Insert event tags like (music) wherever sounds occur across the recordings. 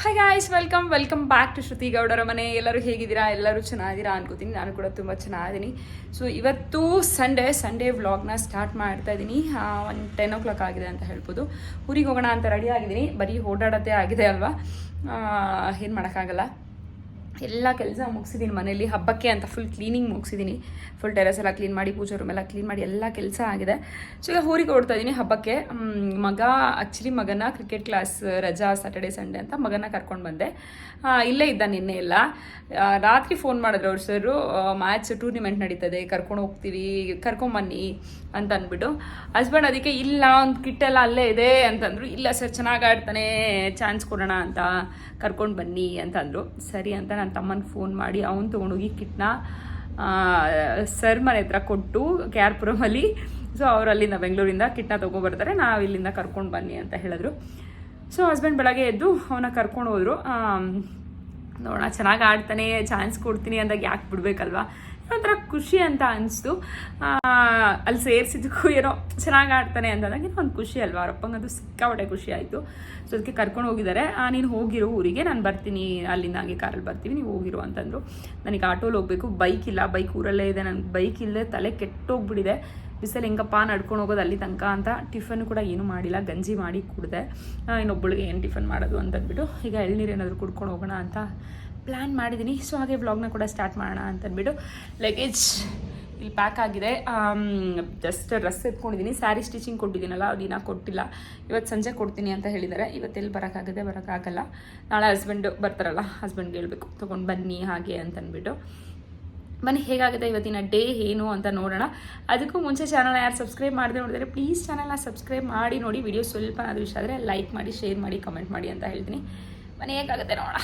Hi guys welcome welcome back to Shruti ಗೌಡರ ಮನೆ. ಎಲ್ಲರೂ ಹೇಗಿದ್ದೀರಾ? ಎಲ್ಲರೂ ಚೆನ್ನಾಗಿದ್ದೀರಾ ಅನ್ಕೋತೀನಿ. ನಾನು ಕೂಡ ತುಂಬ ಚೆನ್ನಾಗಿದ್ದೀನಿ. ಸೊ ಇವತ್ತು ಸಂಡೇ ಸಂಡೇ ವ್ಲಾಗ್ನ ಸ್ಟಾರ್ಟ್ ಮಾಡ್ತಾ ಇದ್ದೀನಿ. ಒಂದು ಟೆನ್ ಓ ಕ್ಲಾಕ್ ಆಗಿದೆ ಅಂತ ಹೇಳ್ಬೋದು. ಊರಿಗೆ ಹೋಗೋಣ ಅಂತ ರೆಡಿ ಆಗಿದ್ದೀನಿ. ಬರೀ ಓಡಾಡೋದೇ ಆಗಿದೆ ಅಲ್ವಾ? ಏನು ಮಾಡೋಕ್ಕಾಗಲ್ಲ. ಎಲ್ಲ ಕೆಲಸ ಮುಗಿಸಿದ್ದೀನಿ ಮನೇಲಿ. ಹಬ್ಬಕ್ಕೆ ಅಂತ ಫುಲ್ ಕ್ಲೀನಿಂಗ್ ಮುಗಿಸಿದ್ದೀನಿ ಫುಲ್ ಟೆರೆಸ್ ಎಲ್ಲ ಕ್ಲೀನ್ ಮಾಡಿ, ಪೂಜೆ ರೂಮ್ ಎಲ್ಲ ಕ್ಲೀನ್ ಮಾಡಿ, ಎಲ್ಲ ಕೆಲಸ ಆಗಿದೆ. ಸೊ ಈಗ ಊರಿಗೆ ಓಡ್ತಾ ಇದ್ದೀನಿ ಹಬ್ಬಕ್ಕೆ. ಮಗ ಆ್ಯಕ್ಚುಲಿ ಮಗನ ಕ್ರಿಕೆಟ್ ಕ್ಲಾಸ್ ರಜಾ ಸಾಟರ್ಡೆ ಸಂಡೇ ಅಂತ ಮಗನ ಕರ್ಕೊಂಡು ಬಂದೆ. ಇಲ್ಲೇ ಇದ್ದ ನಿನ್ನೆ ಎಲ್ಲ. ರಾತ್ರಿ ಫೋನ್ ಮಾಡಿದ್ರು ಅವ್ರು ಸರ್ ಮ್ಯಾಚ್ ಟೂರ್ನಿಮೆಂಟ್ ನಡೀತದೆ, ಕರ್ಕೊಂಡು ಹೋಗ್ತೀವಿ, ಕರ್ಕೊಂಬನ್ನಿ ಅಂತ ಅಂದ್ಬಿಟ್ಟು. ಹಸ್ಬೆಂಡ್ ಅದಕ್ಕೆ, ಇಲ್ಲ, ಒಂದು ಕಿಟ್ಟೆಲ್ಲ ಅಲ್ಲೇ ಇದೆ ಅಂತಂದ್ರು. ಇಲ್ಲ ಸರ್ ಚೆನ್ನಾಗಿ ಆಡ್ತಾನೆ ಚಾನ್ಸ್ ಕೊಡೋಣ ಅಂತ ಕರ್ಕೊಂಡು ಬನ್ನಿ ಅಂತ ಅಂದರು ಸರಿ ಅಂತ ನನ್ನ ತಮ್ಮನಿಗೆ ಫೋನ್ ಮಾಡಿ, ಅವ್ನು ತೊಗೊಂಡೋಗಿ ಕಿಟ್ನ ಸರ್ ಮನೆ ಹತ್ರ ಕೊಟ್ಟು ಕೆ ಆರ್ ಪುರಮಲ್ಲಿ ಸೊ ಅವರು ಅಲ್ಲಿಂದ ಬೆಂಗಳೂರಿಂದ ಕಿಟ್ನ ತೊಗೊಬರ್ತಾರೆ ನಾವು ಇಲ್ಲಿಂದ ಕರ್ಕೊಂಡು ಬನ್ನಿ ಅಂತ ಹೇಳಿದ್ರು. ಸೊ ಹಸ್ಬೆಂಡ್ ಬೆಳಗ್ಗೆ ಎದ್ದು ಅವನ ಕರ್ಕೊಂಡು ಹೋದರು. ನೋಡೋಣ, ಚೆನ್ನಾಗಿ ಆಡ್ತಾನೆ ಚಾನ್ಸ್ ಕೊಡ್ತೀನಿ ಅಂದಾಗ ಯಾಕೆ ಬಿಡ್ಬೇಕಲ್ವಾ? ಒಂಥರ ಖುಷಿ ಅಂತ ಅನಿಸ್ತು. ಅಲ್ಲಿ ಸೇರಿಸಿದ್ದಕ್ಕೂ ಏನೋ ಚೆನ್ನಾಗಿ ಆಡ್ತಾನೆ ಅಂತಂದಾಗ ಒಂದು ಖುಷಿ ಅಲ್ವಾ? ಅವ್ರಪ್ಪಂಗೆ ಅದು ಸಿಕ್ಕಾಪಟ್ಟೆ ಖುಷಿ ಆಯಿತು. ಸೊ ಅದಕ್ಕೆ ಕರ್ಕೊಂಡು ಹೋಗಿದ್ದಾರೆ. ನೀನು ಹೋಗಿರೋ ಊರಿಗೆ, ನಾನು ಬರ್ತೀನಿ, ಅಲ್ಲಿಂದ ಹಾಗೆ ಕಾರಲ್ಲಿ ಬರ್ತೀವಿ, ನೀವು ಹೋಗಿರೋ ಅಂತಂದರು. ನನಗೆ ಆಟೋಲಿ ಹೋಗಬೇಕು, ಬೈಕ್ ಇಲ್ಲ, ಬೈಕ್ ಊರಲ್ಲೇ ಇದೆ ನನಗೆ ಬೈಕ್ ಇಲ್ಲದೆ ತಲೆ ಕೆಟ್ಟೋಗ್ಬಿಟ್ಟಿದೆ. ಬಿಸಿಲು ಹೆಂಗಪ್ಪ ನಡ್ಕೊಂಡು ಹೋಗೋದು ಅಲ್ಲಿ ತನಕ ಅಂತ ಟಿಫನ್ ಕೂಡ ಏನು ಮಾಡಿಲ್ಲ, ಗಂಜಿ ಮಾಡಿ ಕುಡಿದೆ. ಇನ್ನೊಬ್ಬಳಿಗೆ ಏನು ಟಿಫನ್ ಮಾಡೋದು ಅಂತಂದ್ಬಿಟ್ಟು, ಈಗ ಎಳ್ನೀರು ಏನಾದರೂ ಕುಡ್ಕೊಂಡು ಹೋಗೋಣ ಅಂತ ಪ್ಲ್ಯಾನ್ ಮಾಡಿದ್ದೀನಿ ಸೊ ಹಾಗೆ ವ್ಲಾಗ್ನ ಕೂಡ ಸ್ಟಾರ್ಟ್ ಮಾಡೋಣ ಅಂತಂದ್ಬಿಟ್ಟು ಲಗೇಜ್ ಇಲ್ಲಿ ಪ್ಯಾಕ್ ಆಗಿದೆ. ಜಸ್ಟ್ ಡ್ರೆಸ್ ಎತ್ಕೊಂಡಿದ್ದೀನಿ ಸ್ಯಾರಿ ಸ್ಟಿಚಿಂಗ್ ಕೊಟ್ಟಿದ್ದೀನಲ್ಲ, ಅದು ದಿನ ಕೊಟ್ಟಿಲ್ಲ. ಇವತ್ತು ಸಂಜೆ ಕೊಡ್ತೀನಿ ಅಂತ ಹೇಳಿದ್ದಾರೆ. ಇವತ್ತೆಲ್ಲಿ ಬರೋಕ್ಕಾಗದೆ ಬರೋಕ್ಕಾಗಲ್ಲ. ನಾಳೆ ಹಸ್ಬೆಂಡು ಬರ್ತಾರಲ್ಲ ಹಸ್ಬೆಂಡ್ಗೆ ಹೇಳ್ಬೇಕು. ತೊಗೊಂಡು ಬನ್ನಿ ಹಾಗೆ ಅಂತಂದ್ಬಿಟ್ಟು ಬನ್ನಿ ಹೇಗಾಗುತ್ತೆ ಇವತ್ತಿನ ಡೇ, ಏನು ಅಂತ ನೋಡೋಣ. ಅದಕ್ಕೂ ಮುಂಚೆ ಚಾನಲ್ ಯಾರು ಸಬ್ಸ್ಕ್ರೈಬ್ ಮಾಡಿದೆ ನೋಡಿದರೆ ಪ್ಲೀಸ್ ಚಾನಲ್ನ ಸಬ್ಸ್ಕ್ರೈಬ್ ಮಾಡಿ ನೋಡಿ. ವಿಡಿಯೋ ಸ್ವಲ್ಪ ಅದು ವಿಷಯ ಆದರೆ ಲೈಕ್ ಮಾಡಿ ಶೇರ್ ಮಾಡಿ ಕಮೆಂಟ್ ಮಾಡಿ ಅಂತ ಹೇಳ್ತೀನಿ. ಮನೆ ಹೇಗಾಗುತ್ತೆ ನೋಡೋಣ.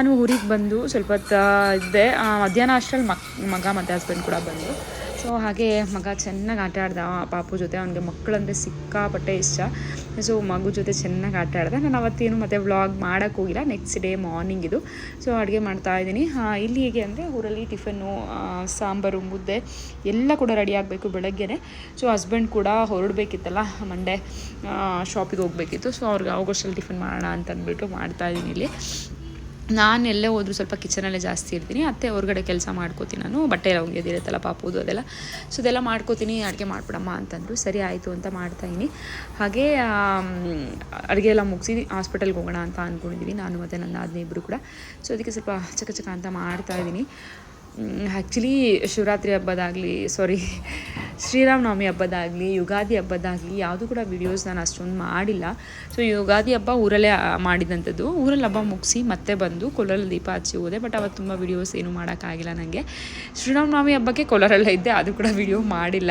ನಾನು ಊರಿಗೆ ಬಂದು ಸ್ವಲ್ಪ ಇದ್ದೆ. ಮಧ್ಯಾಹ್ನ ಅಷ್ಟರಲ್ಲಿ ಮಕ್, ಮಗ ಮತ್ತು ಹಸ್ಬೆಂಡ್ ಕೂಡ ಬಂದು. ಸೊ ಹಾಗೆ ಮಗ ಚೆನ್ನಾಗಿ ಆಟ ಆಡ್ದ. ಪಾಪು ಜೊತೆ ಅವನಿಗೆ ಮಕ್ಕಳಂದರೆ ಸಿಕ್ಕಾಪಟ್ಟೆ ಇಷ್ಟ. ಸೊ ಮಗು ಜೊತೆ ಚೆನ್ನಾಗಿ ಆಟ ಆಡ್ದೆ. ನಾನು ಅವತ್ತೇನು ಮತ್ತೆ ವ್ಲಾಗ್ ಮಾಡೋಕ್ಕೆ ಹೋಗಿಲ್ಲ. ನೆಕ್ಸ್ಟ್ ಡೇ ಮಾರ್ನಿಂಗ್ ಇದು. ಸೊ ಅಡುಗೆ ಮಾಡ್ತಾ ಇದ್ದೀನಿ. ಇಲ್ಲಿ ಹೇಗೆ ಅಂದರೆ ಊರಲ್ಲಿ ಟಿಫನ್ನು ಸಾಂಬಾರು, ಮುದ್ದೆ ಎಲ್ಲ ಕೂಡ ರೆಡಿ ಆಗಬೇಕು ಬೆಳಗ್ಗೆನೆ. ಸೊ ಹಸ್ಬೆಂಡ್ ಕೂಡ ಹೊರಡಬೇಕಿತ್ತಲ್ಲ ಮಂಡೇ ಶಾಪಿಗೆ ಹೋಗಬೇಕಿತ್ತು. ಸೊ ಅವ್ರಿಗೆ ಆಗೋಷ್ಟಲ್ಲಿ ಟಿಫನ್ ಮಾಡೋಣ ಅಂತ ಅಂದ್ಬಿಟ್ಟು ಮಾಡ್ತಾ ಇದ್ದೀನಿ ಇಲ್ಲಿ. ನಾನು ಎಲ್ಲೇ ಹೋದ್ರು ಸ್ವಲ್ಪ ಕಿಚನಲ್ಲೇ ಜಾಸ್ತಿ ಇರ್ತೀನಿ. ಅತ್ತೆ ಹೊರಗಡೆ ಕೆಲಸ ಮಾಡ್ಕೋತೀನಿ ನಾನು. ಬಟ್ಟೆ ಎಲ್ಲ ಒಗೆಯೋದಿರುತ್ತಲ್ಲ ಪಾಪುದು ಅದೆಲ್ಲ. ಸೊ ಅದೆಲ್ಲ ಮಾಡ್ಕೋತೀನಿ, ಅಡುಗೆ ಮಾಡ್ಬಿಡಮ್ಮ ಅಂತಂದರು. ಸರಿ, ಆಯಿತು ಅಂತ ಮಾಡ್ತಾಯಿನಿ ಹಾಗೆ ಅಡುಗೆ ಎಲ್ಲ ಮುಗಿಸಿ ಹಾಸ್ಪಿಟಲ್ಗೆ ಹೋಗೋಣ ಅಂತ ಅಂದ್ಕೊಂಡಿದ್ದೀವಿ ನಾನು ಮತ್ತು ನನ್ನ ಆದ್ನಿ ಇಬ್ಬರು ಕೂಡ. ಸೊ ಅದಕ್ಕೆ ಸ್ವಲ್ಪ ಚಕಚಕ ಚಕ ಅಂತ ಮಾಡ್ತಾಯಿದ್ದೀನಿ ಆ್ಯಕ್ಚುಲಿ ಶಿವರಾತ್ರಿ ಹಬ್ಬದಾಗಲಿ ಸಾರಿ ಶ್ರೀರಾಮನವಮಿ ಹಬ್ಬದಾಗಲಿ, ಯುಗಾದಿ ಹಬ್ಬದಾಗಲಿ ಯಾವುದು ಕೂಡ ವೀಡಿಯೋಸ್ ನಾನು ಅಷ್ಟೊಂದು ಮಾಡಿಲ್ಲ. ಸೊ ಯುಗಾದಿ ಹಬ್ಬ ಊರಲ್ಲೇ ಮಾಡಿದಂಥದ್ದು. ಊರಲ್ಲಿ ಹಬ್ಬ ಮುಗಿಸಿ ಮತ್ತೆ ಬಂದು ಕೋಲಾರಲ್ಲಿ ದೀಪ ಹಚ್ಚಿ ಹೋದೆ ಬಟ್ ಅವತ್ತು ತುಂಬ ವೀಡಿಯೋಸ್ ಏನೂ ಮಾಡೋಕ್ಕಾಗಿಲ್ಲ ನನಗೆ ಶ್ರೀರಾಮನವಮಿ ಹಬ್ಬಕ್ಕೆ ಕೋಲಾರಲ್ಲೇ ಇದ್ದೆ, ಅದು ಕೂಡ ವೀಡಿಯೋ ಮಾಡಿಲ್ಲ.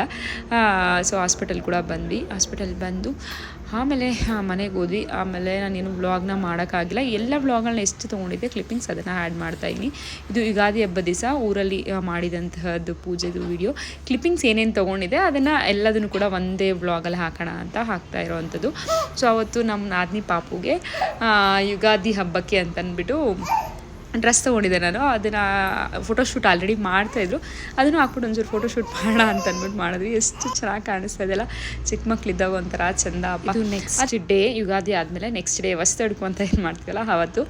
ಸೊ ಹಾಸ್ಪಿಟಲ್ ಕೂಡ ಬಂದ್ವಿ. ಹಾಸ್ಪಿಟಲ್ ಬಂದು ಆಮೇಲೆ ಮನೆಗೆ ಹೋದ್ವಿ. ಆಮೇಲೆ ನಾನೇನು ವ್ಲಾಗ್ನ ಮಾಡೋಕ್ಕಾಗಿಲ್ಲ. ಎಲ್ಲ ವ್ಲಾಗ್ಗಳನ್ನ ಎಷ್ಟು ತೊಗೊಂಡಿದ್ದೆ ಕ್ಲಿಪ್ಪಿಂಗ್ಸ್ ಅದನ್ನು ಆ್ಯಡ್ ಮಾಡ್ತಾಯಿದ್ದೀನಿ ಇದು ಯುಗಾದಿ ಹಬ್ಬದ ದಿವಸ ಊರಲ್ಲಿ ಮಾಡಿದಂತಹದ್ದು ಪೂಜೆದು ವಿಡಿಯೋ ಕ್ಲಿಪ್ಪಿಂಗ್ಸ್ ಏನೇನು ತೊಗೊಂಡಿದ್ದೆ, ಅದನ್ನು ಎಲ್ಲದನ್ನು ಕೂಡ ಒಂದೇ ವ್ಲಾಗಲ್ಲಿ ಹಾಕೋಣ ಅಂತ ಹಾಕ್ತಾ ಇರೋವಂಥದ್ದು. ಸೊ ಅವತ್ತು ನಮ್ಮ ನಾದಿನಿ ಪಾಪುಗೆ ಯುಗಾದಿ ಹಬ್ಬಕ್ಕೆ ಅಂತಂದ್ಬಿಟ್ಟು ಡ್ರೆಸ್ ತೊಗೊಂಡಿದ್ದೆ ನಾನು. ಅದನ್ನು ಫೋಟೋಶೂಟ್ ಆಲ್ರೆಡಿ ಮಾಡ್ತಾಯಿದ್ರು ಅದನ್ನು ಹಾಕ್ಬಿಟ್ಟು ಒಂಚೂರು ಫೋಟೋಶೂಟ್ ಮಾಡೋಣ ಅಂತ ಅಂದ್ಬಿಟ್ಟು ಮಾಡಿದ್ವಿ. ಎಷ್ಟು ಚೆನ್ನಾಗಿ ಕಾಣಿಸ್ತಾ ಇದೆಲ್ಲ ಚಿಕ್ಕ ಮಕ್ಳಿದ್ದಾಗ ಒಂಥರ ಚಂದ ಹಬ್ಬ. ಇದು ನೆಕ್ಸ್ಟ್ ಡೇ ಯುಗಾದಿ ಆದಮೇಲೆ ನೆಕ್ಸ್ಟ್ ಡೇ ವಸ್ತಡ್ಕು ಅಂತ ಏನು ಮಾಡ್ತೀವಲ್ಲ ಅವತ್ತು?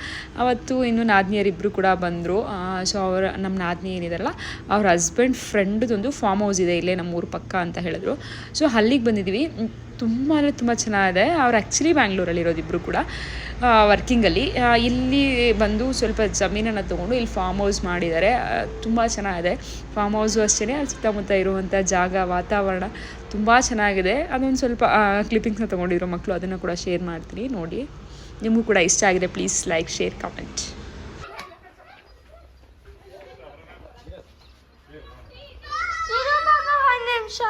ಅವತ್ತು ಇನ್ನು ನಾದಿನಿಯರಿಬ್ಬರು ಕೂಡ ಬಂದರು. ಸೊ ಅವರ ನಮ್ಮ ನಾದಿನಿ ಏನಿದಾರಲ್ಲ ಅವ್ರ ಹಸ್ಬೆಂಡ್ ಫ್ರೆಂಡ್ದೊಂದು ಫಾರ್ಮ್ ಹೌಸ್ ಇದೆ. ಇಲ್ಲೇ ನಮ್ಮ ಊರ ಪಕ್ಕ ಅಂತ ಹೇಳಿದ್ರು. ಸೊ ಅಲ್ಲಿಗೆ ಬಂದಿದ್ದೀವಿ ತುಂಬ ಅಂದರೆ ತುಂಬ ಚೆನ್ನಾಗಿದೆ. ಅವ್ರು ಆ್ಯಕ್ಚುಲಿ ಬ್ಯಾಂಗ್ಳೂರಲ್ಲಿ ಇರೋದಿಬ್ಬರು ಕೂಡ ವರ್ಕಿಂಗಲ್ಲಿ ಇಲ್ಲಿ ಬಂದು ಸ್ವಲ್ಪ ಜಮೀನನ್ನು ತೊಗೊಂಡು ಇಲ್ಲಿ ಫಾರ್ಮ್ ಹೌಸ್ ಮಾಡಿದ್ದಾರೆ. ತುಂಬ ಚೆನ್ನಾಗಿದೆ. ಫಾರ್ಮ್ ಹೌಸು ಅಷ್ಟೇ ಅಲ್ಲಿ ಸುತ್ತಮುತ್ತ ಇರುವಂಥ ಜಾಗ, ವಾತಾವರಣ ತುಂಬ ಚೆನ್ನಾಗಿದೆ. ಅದೊಂದು ಸ್ವಲ್ಪ ಕ್ಲಿಪ್ಪಿಂಗ್ಸ್ನ ತೊಗೊಂಡಿರೋ ಮಕ್ಕಳು ಅದನ್ನು ಕೂಡ ಶೇರ್ ಮಾಡ್ತೀನಿ, ನೋಡಿ. ನಿಮಗೂ ಕೂಡ ಇಷ್ಟ ಆಗಿದೆ ಪ್ಲೀಸ್ ಲೈಕ್ ಶೇರ್ ಕಮೆಂಟ್ ಇರು ಮಗ ಒಂದ್ ನಿಮಿಷ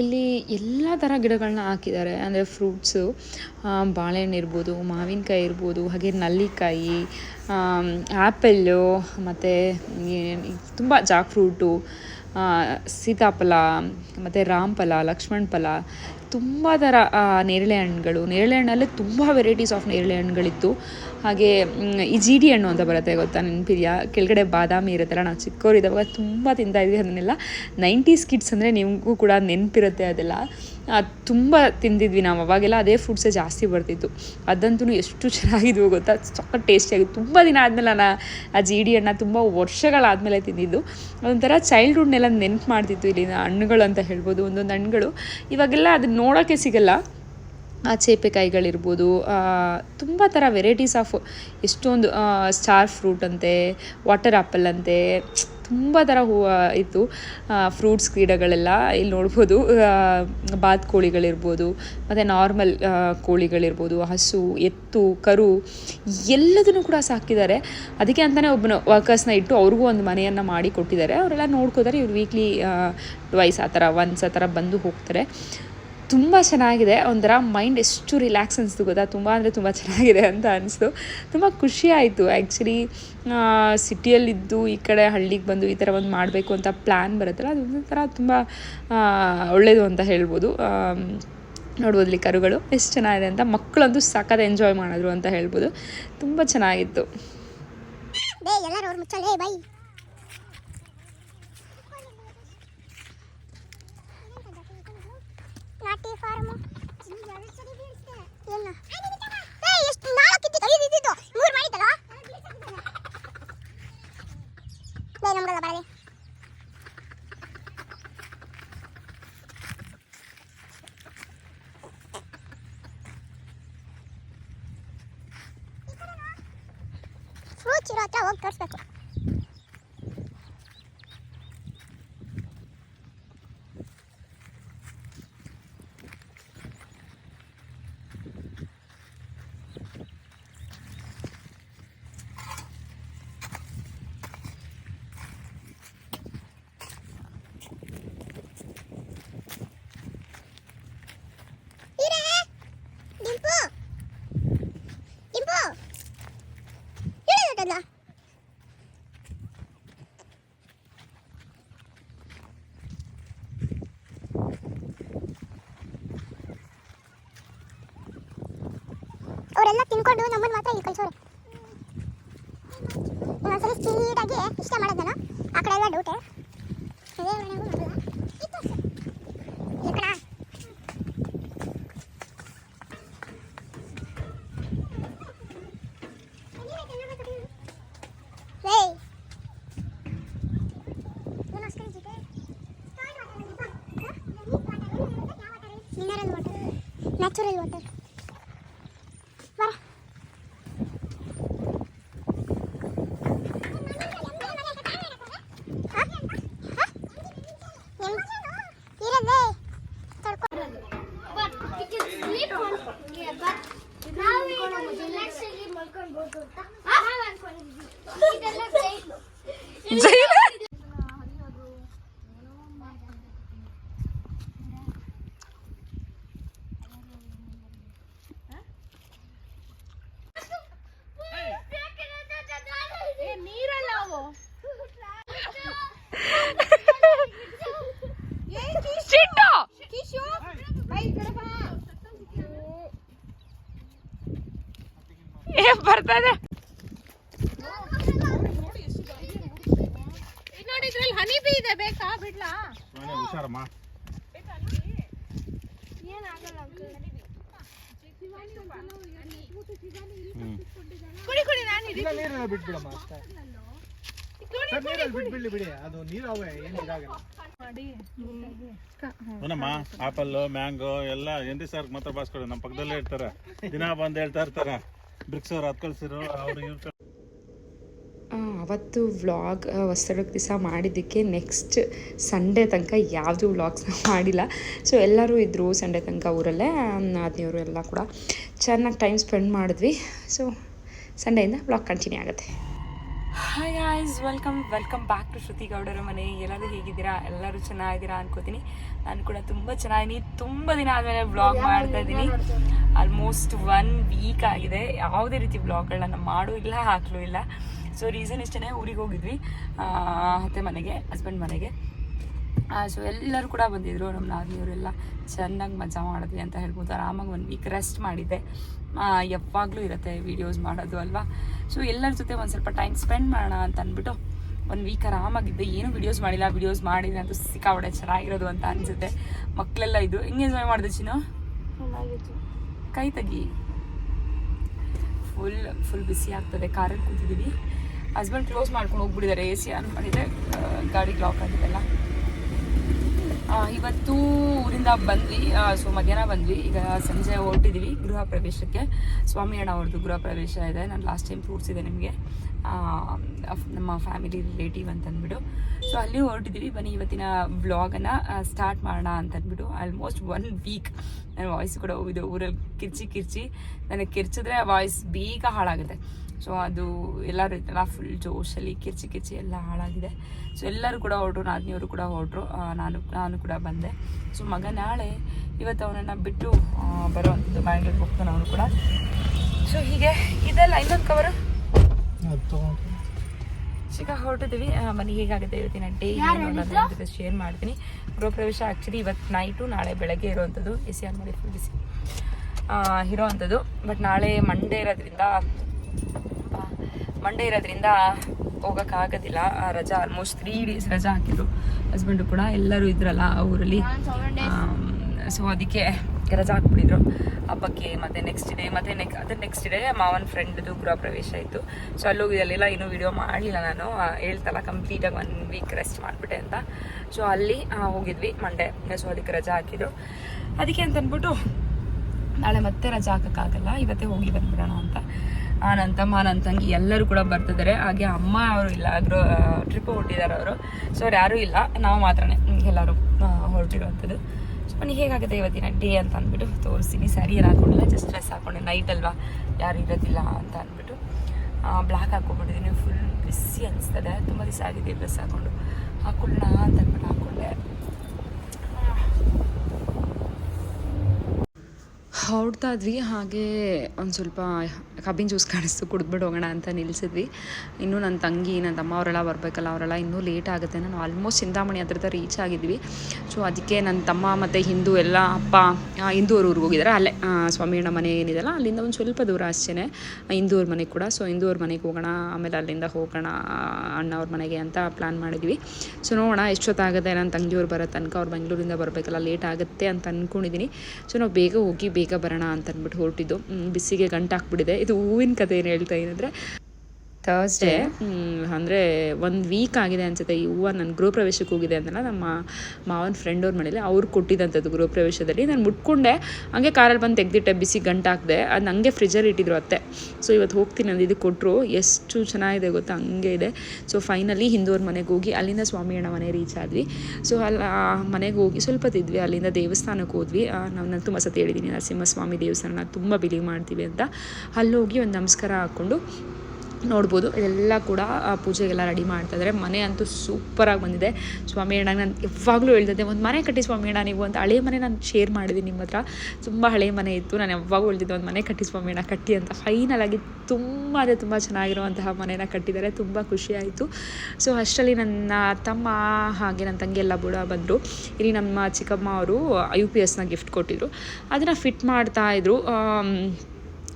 ಇಲ್ಲಿ ಎಲ್ಲ ಥರ ಗಿಡಗಳನ್ನ ಹಾಕಿದ್ದಾರೆ. ಅಂದರೆ ಫ್ರೂಟ್ಸು ಬಾಳೆಹಣ್ಣು ಇರ್ಬೋದು, ಮಾವಿನಕಾಯಿ ಇರ್ಬೋದು, ಹಾಗೆ ನಲ್ಲಿಕಾಯಿ ಆ್ಯಪಲ್ಲು ಮತ್ತು ತುಂಬ ಜಾಕ್ ಫ್ರೂಟು ಸೀತಾಫಲ, ಮತ್ತು ರಾಮಫಲ ಲಕ್ಷ್ಮಣ್ ಫಲ ತುಂಬ ಥರ ನೇರಳೆ ಹಣ್ಣುಗಳು. ನೇರಳೆ ಹಣ್ಣಲ್ಲೇ ತುಂಬ ವೆರೈಟೀಸ್ ಆಫ್ ನೇರಳೆ ಹಣ್ಣುಗಳಿತ್ತು. ಹಾಗೆ ಈ ಜೀಡಿ ಹಣ್ಣು ಅಂತ ಬರುತ್ತೆ ಗೊತ್ತಾ ನೆನಪಿದೆಯಾ? ಕೆಳಗಡೆ ಬಾದಾಮಿ ಇರುತ್ತಲ್ಲ, ನಾವು ಚಿಕ್ಕವರಿದ್ದಾಗ ತುಂಬ ತಿಂತಾ ಇದ್ವಿ ಅದನ್ನೆಲ್ಲ. ನೈಂಟೀಸ್ ಕಿಡ್ಸ್ ಅಂದರೆ ನಿಮಗೂ ಕೂಡ ನೆನಪಿರುತ್ತೆ ಅದೆಲ್ಲ. ತುಂಬ ತಿಂದಿದ್ವಿ ನಾವು. ಅವಾಗೆಲ್ಲ ಅದೇ ಫುಡ್ಸೇ ಜಾಸ್ತಿ ಬರ್ತಿತ್ತು. ಅದಂತೂ ಎಷ್ಟು ಚೆನ್ನಾಗಿದ್ವು ಗೊತ್ತಾ? ಸಖತ್ ಟೇಸ್ಟಿಯಾಗಿತ್ತು ತುಂಬ ದಿನ ಆದಮೇಲೆ ನಾನು ಆ ಜೀಡಿ ಹಣ್ಣ ತುಂಬ ವರ್ಷಗಳಾದಮೇಲೆ ತಿಂದಿದ್ದು. ಅದೊಂಥರ ಚೈಲ್ಡ್ಹುಡ್ನೆಲ್ಲ ನೆನಪು ಮಾಡ್ತಿತ್ತು ಇಲ್ಲಿನ ಹಣ್ಣುಗಳು ಅಂತ ಹೇಳ್ಬೋದು, ಒಂದೊಂದು ಹಣ್ಣುಗಳು. ಇವಾಗೆಲ್ಲ ಅದನ್ನ ನೋಡೋಕ್ಕೆ ಸಿಗಲ್ಲ. ಆ ಚೇಪೆಕಾಯಿಗಳಿರ್ಬೋದು ತುಂಬ ಥರ ವೆರೈಟೀಸ್ ಆಫ್ ಎಷ್ಟೊಂದು ಸ್ಟಾರ್ ಫ್ರೂಟ್ ಅಂತೆ ವಾಟರ್ ಆ್ಯಪಲ್ ಅಂತೆ ತುಂಬ ಥರ ಹೂವು ಇತ್ತು. ಫ್ರೂಟ್ಸ್ ಗಿಡಗಳೆಲ್ಲ ಇಲ್ಲಿ ನೋಡ್ಬೋದು. ಬಾತುಕೋಳಿಗಳಿರ್ಬೋದು ಮತ್ತು ನಾರ್ಮಲ್ ಕೋಳಿಗಳಿರ್ಬೋದು, ಹಸು, ಎತ್ತು, ಕರು ಎಲ್ಲದನ್ನು ಕೂಡ ಸಾಕಿದ್ದಾರೆ. ಅದಕ್ಕೆ ಅಂತಲೇ ಒಬ್ಬನ ವರ್ಕರ್ಸ್ನ ಇಟ್ಟು ಅವ್ರಿಗೂ ಒಂದು ಮನೆಯನ್ನು ಮಾಡಿ ಕೊಟ್ಟಿದ್ದಾರೆ. ಅವರೆಲ್ಲ ನೋಡ್ಕೋತಾರೆ, ಇವ್ರು ವೀಕ್ಲಿ ಟ್ವೈಸ್ ಆ ಥರ ಒನ್ಸ್ ಆ ಥರ ಬಂದು ಹೋಗ್ತಾರೆ. ತುಂಬ ಚೆನ್ನಾಗಿದೆ. ಒಂಥರ ಮೈಂಡ್ ಎಷ್ಟು ರಿಲ್ಯಾಕ್ಸ್ ಅನಿಸ್ತು ಗೊತ್ತಾ? ತುಂಬ ಅಂದರೆ ತುಂಬ ಚೆನ್ನಾಗಿದೆ ಅಂತ ಅನಿಸ್ತು. ತುಂಬ ಖುಷಿ ಆಯಿತು. ಆ್ಯಕ್ಚುಲಿ ಸಿಟಿಯಲ್ಲಿದ್ದು ಈ ಕಡೆ ಹಳ್ಳಿಗೆ ಬಂದು ಈ ಥರ ಒಂದು ಮಾಡಬೇಕು ಅಂತ ಪ್ಲ್ಯಾನ್ ಬರುತ್ತಲ್ಲ, ಅದು ಒಂಥರ ತುಂಬ ಒಳ್ಳೆಯದು ಅಂತ ಹೇಳ್ಬೋದು. ನೋಡ್ಬೋದು ಇಲ್ಲಿ ಕರುಗಳು ಎಷ್ಟು ಚೆನ್ನಾಗಿದೆ ಅಂತ. ಮಕ್ಕಳಂತೂ ಸಖತ್ ಎಂಜಾಯ್ ಮಾಡಿದ್ರು ಅಂತ ಹೇಳ್ಬೋದು. ತುಂಬ ಚೆನ್ನಾಗಿತ್ತು. ಬೇ ಎಲ್ಲರೂ ತಿನ್ಕೊಂಡು ನಮ್ಮನ್ನು ಮಾತ್ರ ಇಲ್ಲಿ ಕಳಿಸೋರು. ಒಂದೊಂದ್ಸಲಿ ಸ್ಪೀಡಾಗಿ ಇಷ್ಟ ಮಾಡೋದು ನಾನು ಆ ಕಡೆ ಎಲ್ಲ ಡೌಟೆ ನ್ಯಾಚುರಲ್ ವಾಟರ್ ಮನೆ ಹುಷಾರಮ್ಮ. ಕುಡಿ ಕುಡಿ ನಾನು ಇಲ್ಲ ನೀರೆಲ್ಲ ಬಿಟ್ಬಿಡಮ್ಮ ಅಷ್ಟೇ. ಸರ್ ನೀರಲ್ಲಿ ಬಿಟ್ಬಿಡ್ಲಿ ಬಿಡಿ. ಅದು ನೀರವೆ ಏನು ಇದಾಗಲ್ಲ. ಏನಮ್ಮ ಆಪಲ್ ಮ್ಯಾಂಗೋ ಎಲ್ಲ ಎಂಡಿ ಸರ್ ಮಾತ್ರ ಬಾಸ್ಕೊಡು ನಮ್ಮ ಪಕ್ಕದಲ್ಲೇ ಇರ್ತಾರೆ. ದಿನ ಬಂದು ಹೇಳ್ತಾ ಇರ್ತಾರೆ. ಬ್ರಿಕ್ಸ್ ಅವ್ರು ಹತ್ ಕಳ್ಸಿರೋ ಅವ್ರು ಇವ್ರು ಅವತ್ತು ವ್ಲಾಗ್ ಹೊಸಡಕ್ಕೆ ದಿವಸ ಮಾಡಿದ್ದಕ್ಕೆ ನೆಕ್ಸ್ಟ್ ಸಂಡೇ ತನಕ ಯಾವುದೂ ವ್ಲಾಗ್ಸ್ನ (laughs) ಮಾಡಿಲ್ಲ. ಸೊ ಎಲ್ಲರೂ ಇದ್ದರು ಸಂಡೇ ತನಕ ಊರಲ್ಲೇ ಆದ್ನಿಯವರು ಎಲ್ಲ ಕೂಡ ಚೆನ್ನಾಗಿ ಟೈಮ್ ಸ್ಪೆಂಡ್ ಮಾಡಿದ್ವಿ. ಸೊ ಸಂಡೆಯಿಂದ ವ್ಲಾಗ್ ಕಂಟಿನ್ಯೂ ಆಗುತ್ತೆ. Hi guys welcome welcome back to Shruti ಗೌಡರ ಮನೆ. ಎಲ್ಲರೂ ಹೇಗಿದ್ದೀರಾ? ಎಲ್ಲರೂ ಚೆನ್ನಾಗಿದ್ದೀರಾ ಅನ್ಕೋತೀನಿ. ನಾನು ಕೂಡ ತುಂಬ ಚೆನ್ನಾಗಿದ್ದೀನಿ. ತುಂಬ ದಿನ ಆದಮೇಲೆ ವ್ಲಾಗ್ ಮಾಡ್ತಾ ಇದ್ದೀನಿ. ಆಲ್ಮೋಸ್ಟ್ ಒನ್ ವೀಕ್ ಆಗಿದೆ. ಯಾವುದೇ ರೀತಿ ವ್ಲಾಗ್ಗಳನ್ನ ಮಾಡೂ ಇಲ್ಲ ಹಾಕಲೂ ಇಲ್ಲ. ಸೊ ರೀಸನ್ ಇಷ್ಟೇ ಊರಿಗೆ ಹೋಗಿದ್ವಿ. ಅತ್ತೆ ಮನೆಗೆ ಹಸ್ಬೆಂಡ್ ಮನೆಗೆ. ಸೊ ಎಲ್ಲರೂ ಕೂಡ ಬಂದಿದ್ರು. ನಮ್ಮ ನಾದಿಯವರೆಲ್ಲ ಚೆನ್ನಾಗಿ ಮಜಾ ಮಾಡಿದ್ವಿ ಅಂತ ಹೇಳ್ಬೋದು. ಆರಾಮಾಗಿ ಒಂದು ವೀಕ್ ರೆಸ್ಟ್ ಮಾಡಿದ್ದೆ. ಯಾವಾಗಲೂ ಇರುತ್ತೆ ವೀಡಿಯೋಸ್ ಮಾಡೋದು ಅಲ್ವಾ? ಸೊ ಎಲ್ಲರ ಜೊತೆ ಒಂದು ಸ್ವಲ್ಪ ಟೈಮ್ ಸ್ಪೆಂಡ್ ಮಾಡೋಣ ಅಂತ ಅಂದ್ಬಿಟ್ಟು ಒಂದು ವೀಕ್ ಆರಾಮಾಗಿದ್ದೆ. ಏನು ವೀಡಿಯೋಸ್ ಮಾಡಿಲ್ಲ. ವೀಡಿಯೋಸ್ ಮಾಡಿದ್ರೆ ಅಂತೂ ಸಿಕ್ಕಾಬಡೆ ಚೆನ್ನಾಗಿರೋದು ಅಂತ ಅನಿಸುತ್ತೆ. ಮಕ್ಕಳೆಲ್ಲ ಇದು ಹಿಂಗೆ ಎಂಜಾಯ್ ಮಾಡಿದೆ ಚಿನ್ನು? ಕೈ ತೆಗಿ. ಫುಲ್ ಫುಲ್ ಬಿಸಿ ಆಗ್ತದೆ, ಕಾರಲ್ಲಿ ಕೂತಿದ್ದೀವಿ ಹಸ್ಬೆಂಡ್ ಕ್ಲೋಸ್ ಮಾಡ್ಕೊಂಡು ಹೋಗ್ಬಿಟ್ಟಿದ್ದಾರೆ ಎ ಸಿ ಆನ್ ಮಾಡಿದರೆ ಗಾಡಿ ಲಾಕ್ ಆಗಿದೆಲ್ಲ ಇವತ್ತು ಊರಿಂದ ಬಂದ್ವಿ ಸೊ ಮಧ್ಯಾಹ್ನ ಬಂದ್ವಿ. ಈಗ ಸಂಜೆ ಹೊರಟಿದ್ದೀವಿ ಗೃಹ ಪ್ರವೇಶಕ್ಕೆ. ಸ್ವಾಮಿ ಅಣ್ಣ ಅವ್ರದ್ದು ಗೃಹ ಪ್ರವೇಶ ಇದೆ. ನಾನು ಲಾಸ್ಟ್ ಟೈಮ್ ತೋರಿಸಿದೆ ನಿಮಗೆ. ನಮ್ಮ ಫ್ಯಾಮಿಲಿ ರಿಲೇಟಿವ್ ಅಂತ ಅಂದ್ಬಿಟ್ಟು ಸೊ ಅಲ್ಲಿ ಹೊರಟಿದ್ದೀವಿ ಬನ್ನಿ, ಇವತ್ತಿನ ವ್ಲಾಗನ್ನು ಸ್ಟಾರ್ಟ್ ಮಾಡೋಣ ಅಂತ ಅಂದ್ಬಿಟ್ಟು ಆಲ್ಮೋಸ್ಟ್ ಒನ್ ವೀಕ್ ನನ್ನ ವಾಯ್ಸ್ ಕೂಡ ಹೋಗಿದೆ ಊರಲ್ಲಿ ಕಿರ್ಚಿ ಕಿರ್ಚಿ. ನನಗೆ ಕಿರ್ಚಿದ್ರೆ ವಾಯ್ಸ್ ಬೇಗ ಹಾಳಾಗುತ್ತೆ. ಸೊ ಅದು ಎಲ್ಲರೂ ಇತ್ತಲ್ಲ ಫುಲ್ ಜೋಶಲ್ಲಿ ಕಿರ್ಚಿ ಕಿರ್ಚಿ ಎಲ್ಲ ಹಾಳಾಗಿದೆ. ಸೊ ಎಲ್ಲರೂ ಕೂಡ ಹೊರಟರು, ನಾದಿನಿಯವರು ಕೂಡ ಹೊರಟರು. ನಾನು ನಾನು ಕೂಡ ಬಂದೆ. ಸೊ ಮಗ ನಾಳೆ ಇವತ್ತು ಅವನನ್ನು ಬಿಟ್ಟು ಬರೋ ಬರುವಂಥದ್ದು ಬ್ಯಾಂಗ್ಳೂರಿಗೆ ಹೋಗ್ತಾನೆ ಅವನು ಕೂಡ. ಸೊ ಹೀಗೆ ಇದೆಲ್ಲ ಇನ್ನೊಂದು ಕವರು ಈಗ ಹೊರಟಿದ್ದೀವಿ. ಮನೆ ಹೇಗಾಗುತ್ತೆ ಇವತ್ತಿನ ಡೇ ಜೊತೆ ಶೇರ್ ಮಾಡ್ತೀನಿ. ಗೃಹ ಪ್ರವೇಶ ಆ್ಯಕ್ಚುಲಿ ಇವತ್ತು ನೈಟು ನಾಳೆ ಬೆಳಗ್ಗೆ ಇರೋವಂಥದ್ದು ಎ ಸಿ ಆರ್ ಮಾಡಿ ಫುಲ್ ಬಿಸಿ ಆ, ಇರೋವಂಥದ್ದು ಬಟ್ ನಾಳೆ ಮಂಡೇ ಇರೋದ್ರಿಂದ ಮಂಡೇ ಇರೋದ್ರಿಂದ ಹೋಗೋಕ್ಕಾಗೋದಿಲ್ಲ ಆ, ರಜಾ ಆಲ್ಮೋಸ್ಟ್ ತ್ರೀ ಡೇಸ್ ರಜಾ ಹಾಕಿದ್ರು. ಹಸ್ಬೆಂಡು ಕೂಡ ಎಲ್ಲರೂ ಇದ್ರಲ್ಲ ಆ ಊರಲ್ಲಿ. ಸೊ ಅದಕ್ಕೆ ರಜಾ ಹಾಕ್ಬಿಟ್ಟಿದ್ರು. ಹಬ್ಬಕ್ಕೆ ಮತ್ತೆ ನೆಕ್ಸ್ಟ್ ಡೇ ಮತ್ತೆ ನೆಕ್ ಅದ್ರ ನೆಕ್ಸ್ಟ್ ಡೇ ಮಾವನ ಫ್ರೆಂಡ್ದು ಗೃಹ ಪ್ರವೇಶ ಇತ್ತು ಸೊ ಅಲ್ಲಿ ಹೋಗಿದ್ದಲ್ಲೆಲ್ಲ ಇನ್ನೂ ವಿಡಿಯೋ ಮಾಡಲಿಲ್ಲ ನಾನು. ಹೇಳ್ತಲ್ಲ ಕಂಪ್ಲೀಟಾಗಿ ಒನ್ ವೀಕ್ ರೆಸ್ಟ್ ಮಾಡಿಬಿಟ್ಟೆ ಅಂತ. ಸೊ ಅಲ್ಲಿ ಹೋಗಿದ್ವಿ ಮಂಡೇ ಸೊ ಅದಕ್ಕೆ ರಜಾ ಹಾಕಿದ್ರು. ಅದಕ್ಕೆ ಅಂತ ಅಂದ್ಬಿಟ್ಟು ನಾಳೆ ಮತ್ತೆ ರಜಾ ಹಾಕೋಕ್ಕಾಗಲ್ಲ. ಇವತ್ತೇ ಹೋಗಿ ಬಂದ್ಬಿಡೋಣ ಅಂತ. ಆ, ನನ್ನ ಎಲ್ಲರೂ ಕೂಡ ಬರ್ತಿದ್ದಾರೆ. ಹಾಗೆ ಅಮ್ಮ ಅವರು ಇಲ್ಲ ಅದ್ರ ಟ್ರಿಪ್ ಹೊಟ್ಟಿದ್ದಾರೆ ಅವರು. ಸೊ ಅವ್ರು ಯಾರೂ ಇಲ್ಲ. ನಾವು ಮಾತ್ರನೇ. ಎಲ್ಲರೂ ಹೊರಟಿರುವಂಥದ್ದು ಬನ್ನಿ ಹೇಗಾಗುತ್ತೆ ಇವತ್ತಿನ ಡೇ ಅಂತ ಅಂದ್ಬಿಟ್ಟು ತೋರಿಸ್ತೀನಿ. ಸ್ಯಾರಿ ಏನು ಹಾಕೊಂಡಿಲ್ಲ ಜಸ್ಟ್ ಡ್ರೆಸ್ ಹಾಕೊಂಡೆ ನೈಟ್ ಅಲ್ವಾ? ಯಾರು ಇರೋದಿಲ್ಲ ಅಂತ ಅಂದ್ಬಿಟ್ಟು ಬ್ಲ್ಯಾಕ್ ಹಾಕೊಂಡ್ಬಿಟ್ಟಿದ್ದೀನಿ ಫುಲ್ ಬಿಸಿ ಅನಿಸ್ತದೆ. ತುಂಬ ದಿವಸ ಆಗಿದೆ ಡ್ರೆಸ್ ಹಾಕೊಂಡು. ಹಾಕೊಳ್ಳೋಣ ಅಂತ ಅಂದ್ಬಿಟ್ಟು ಹಾಕ್ಕೊಂಡೆ ಹೊರಡ್ತಾ ಇದ್ವಿ. ಹಾಗೆ ಒಂದು ಸ್ವಲ್ಪ ಕಬ್ಬಿನ ಜ್ಯೂಸ್ ಕಾಣಿಸ್ತು. ಕುಡಿದ್ಬಿಟ್ಟು ಹೋಗೋಣ ಅಂತ ನಿಲ್ಲಿಸಿದ್ವಿ ಇನ್ನೂ ನನ್ನ ತಂಗಿ ನನ್ನ ತಮ್ಮ ಅವರೆಲ್ಲ ಬರಬೇಕಲ್ಲ, ಅವರೆಲ್ಲ ಇನ್ನೂ ಲೇಟ್ ಆಗುತ್ತೆ. ನಾನು ಆಲ್ಮೋಸ್ಟ್ ಚಿಂತಾಮಣಿ ಹತ್ರ ರೀಚ್ ಆಗಿದ್ವಿ. ಸೊ ಅದಕ್ಕೆ ನನ್ನ ತಮ್ಮ ಮತ್ತು ಹಿಂದೂ ಎಲ್ಲ ಅಪ್ಪ ಹಿಂದೂ ಅವ್ರ ಊರಿಗೆ ಹೋಗಿದ್ದಾರೆ ಅಲ್ಲೇ ಸ್ವಾಮಿಯಣ್ಣ ಮನೆ ಏನಿದೆಲ್ಲ, ಅಲ್ಲಿಂದ ಒಂದು ಸ್ವಲ್ಪ ದೂರ ಅಷ್ಟೇ ಹಿಂದೂ ಅವ್ರ ಮನೆಗೆ ಕೂಡ. ಸೊ ಹಿಂದೂ ಅವ್ರ ಮನೆಗೆ ಹೋಗೋಣ, ಆಮೇಲೆ ಅಲ್ಲಿಂದ ಹೋಗೋಣ ಅಣ್ಣ ಅವ್ರ ಮನೆಗೆ ಅಂತ ಪ್ಲ್ಯಾನ್ ಮಾಡಿದ್ವಿ. ಸೊ ನೋಡೋಣ ಎಷ್ಟೊತ್ತಾಗುತ್ತೆ ನನ್ನ ತಂಗಿಯವ್ರು ಬರೋ ತನಕ. ಅವ್ರು ಬೆಂಗಳೂರಿಂದ ಬರಬೇಕಲ್ಲ ಲೇಟ್ ಆಗುತ್ತೆ ಅಂತ ಅಂದ್ಕೊಂಡಿದ್ದೀನಿ ಸೊ ನಾವು ಬೇಗ ಹೋಗಿ ಬರೋಣ ಅಂತ ಅಂದ್ಬಿಟ್ಟು ಹೊರಟಿದ್ದು ಬಿಸಿಗೆ ಗಂಟಾಕ್ಬಿಟ್ಟಿದೆ. ಇದು ಹೂವಿನ ಕಥೆ ಏನು ಹೇಳ್ತಾ ಏನಂದರೆ ಥರ್ಸ್ಡೇ ಅಂದರೆ ಒಂದು ವೀಕ್ ಆಗಿದೆ ಅನ್ಸುತ್ತೆ. ಈ ಹೂವು ನನ್ನ ಗೃಹ ಪ್ರವೇಶಕ್ಕೆ ಹೋಗಿದೆ ಅಂತಲ್ಲ ನಮ್ಮ ಮಾವನ ಫ್ರೆಂಡ್ ಅವ್ರ ಮನೇಲಿ ಅವ್ರು ಕೊಟ್ಟಿದ್ದಂಥದ್ದು ಗೃಹ ಪ್ರವೇಶದಲ್ಲಿ. ನಾನು ಮುಟ್ಕೊಂಡೆ. ಹಂಗೆ ಕಾರಲ್ಲಿ ಬಂದು ತೆಗೆದಿಟ್ಟೆ, ಬಿಸಿ ಗಂಟು ಹಾಕಿದೆ. ಅದು ಹಂಗೆ ಫ್ರಿಜ್ಜಲ್ಲಿ ಇಟ್ಟಿದ್ರು ಅತ್ತೆ. ಸೊ ಇವತ್ತು ಹೋಗ್ತೀನಿ ಅಂದು ಇದು ಕೊಟ್ಟರು ಎಷ್ಟು ಚೆನ್ನಾಗಿದೆ ಗೊತ್ತಾ? ಹಂಗೆ ಇದೆ. ಸೊ ಫೈನಲಿ ಹಿಂದೂವ್ರ ಮನೆಗೆ ಹೋಗಿ, ಅಲ್ಲಿಂದ ಸ್ವಾಮಿಯಣ್ಣ ಮನೆ ರೀಚ್ ಆದ್ವಿ. ಸೊ ಅಲ್ಲಿ ಆ ಮನೆಗೆ ಹೋಗಿ ಸ್ವಲ್ಪ ತಿದ್ವಿ. ಅಲ್ಲಿಂದ ದೇವಸ್ಥಾನಕ್ಕೆ ಹೋದ್ವಿ. ನಾವು, ನಾನು ತುಂಬ ಸತಿ ಹೇಳಿದ್ದೀನಿ ನರಸಿಂಹಸ್ವಾಮಿ ದೇವಸ್ಥಾನ ತುಂಬ ಬಿಲೀವ್ ಮಾಡ್ತೀವಿ ಅಂತ. ಅಲ್ಲೋಗಿ ಒಂದು ನಮಸ್ಕಾರ ಹಾಕ್ಕೊಂಡು ನೋಡ್ಬೋದು. ಕೂಡ ಪೂಜೆಗೆಲ್ಲ ರೆಡಿ ಮಾಡ್ತಾ ಇದ್ದಾರೆ ಮನೆ ಅಂತೂ ಸೂಪರಾಗಿ ಬಂದಿದೆ. ಸ್ವಾಮಿ ಅಣ್ಣ, ನಾನು ಯಾವಾಗಲೂ ಹೇಳ್ತಿದ್ದೆ ಒಂದು ಮನೆ ಕಟ್ಟಿ ಸ್ವಾಮಿ ಅಣ್ಣ, ನೀವು ಅಂತ ಹಳೆ ಮನೆ ನಾನು ಶೇರ್ ಮಾಡಿದ್ದೀನಿ ನಿಮ್ಮ ಹತ್ರ. ತುಂಬ ಹಳೆ ಮನೆ ಇತ್ತು. ನಾನು ಯಾವಾಗೂ ಹೇಳ್ತಿದ್ದೆ, ಒಂದು ಮನೆ ಕಟ್ಟಿ ಸ್ವಾಮಿ ಅಣ್ಣ, ಕಟ್ಟಿ ಅಂತ. ಫೈನಲ್ ಆಗಿ ತುಂಬ ಅದೇ ತುಂಬ ಚೆನ್ನಾಗಿರುವಂತಹ ಮನೆನ ಕಟ್ಟಿದ್ದಾರೆ. ತುಂಬ ಖುಷಿ ಆಯಿತು. ಸೊ ಅಷ್ಟರಲ್ಲಿ ನನ್ನ ತಮ್ಮ ಹಾಗೆ ನನ್ನ ತಂಗಿ ಎಲ್ಲ ಬುಡ ಬಂದರು. ಇಲ್ಲಿ ನಮ್ಮ ಚಿಕ್ಕಮ್ಮ ಅವರು ಯು ಪಿ ಎಸ್ನ ಗಿಫ್ಟ್ ಕೊಟ್ಟಿದ್ರು. ಅದನ್ನು ಫಿಟ್ ಮಾಡ್ತಾಯಿದ್ರು